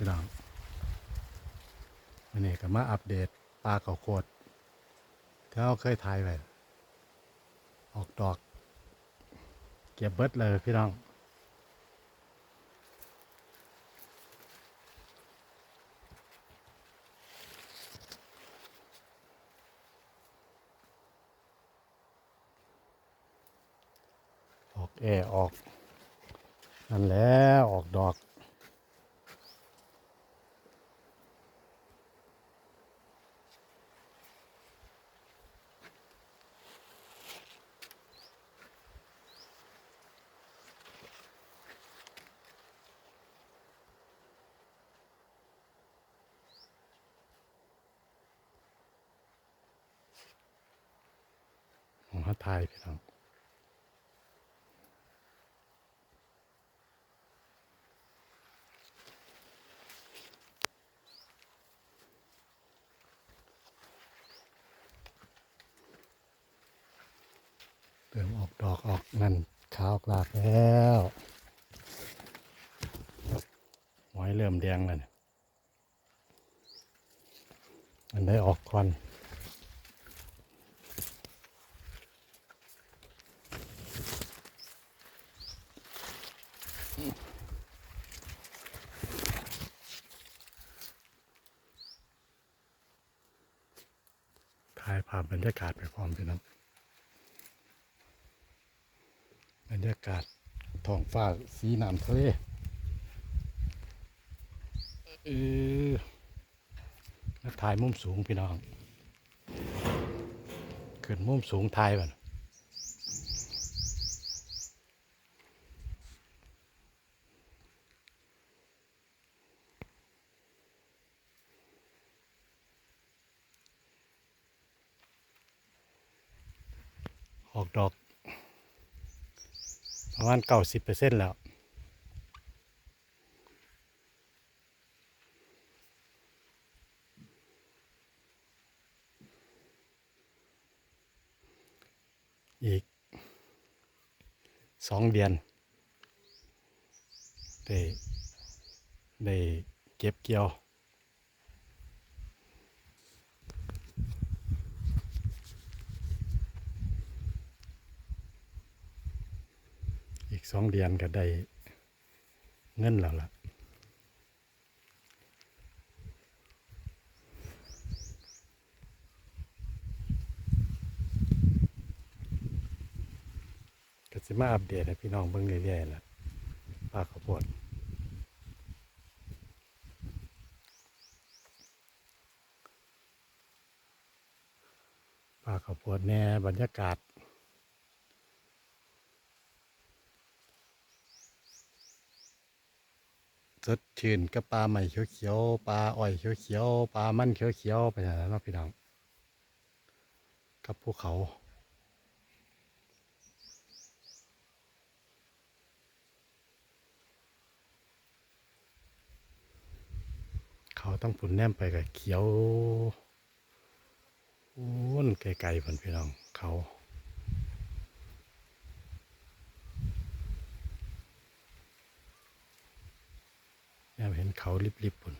พี่น้องวันนี้ก็มาอัปเดตปลาเขาวโคตรที่เราเคยถ่ายไปออกดอก เก็บเบิดเลยพี่น้องออกแอออก นั่นแล้วออกดอก ของฮัยพี่น้องเริ่มออกดอกออกนั่นขาวกลากแล้วหอยเริ่มแดงแล้วเนี่ยอันได้ออกควัน ถ่ายภาพบรรยากาศไปพร้อมพี่น้องบรรยากาศท้องฟ้าสีน้ำทะเลเออถ่ายมุมสูงพี่น้อง ขึ้นมุมสูงถ่ายบ่น ออกดอก ประมาณเก้าสิบเปอร์เซ็นต์แล้วอีกสองเดือนได้ได้เก็บเกี่ยว สองเดือนก็ได้เงินแล้วล่ะก็สิมาอัปเดตให้พี่น้องเบิ่งเรื่อยๆแหละปลาข้าวโพดปลาข้าวโพดแน่บรรยากาศ สดชื่นกับปลาใหม่เขียวๆปลาอ้อยเขียวๆปลามันเขียวๆไปแล้วเนาะพี่น้องกับภูเขาเขาต้องปุ่นแนมไปกับเขียวอ้วนไกลๆผนพี่น้องเขาแนม เห็นเขาลิบๆปุ่น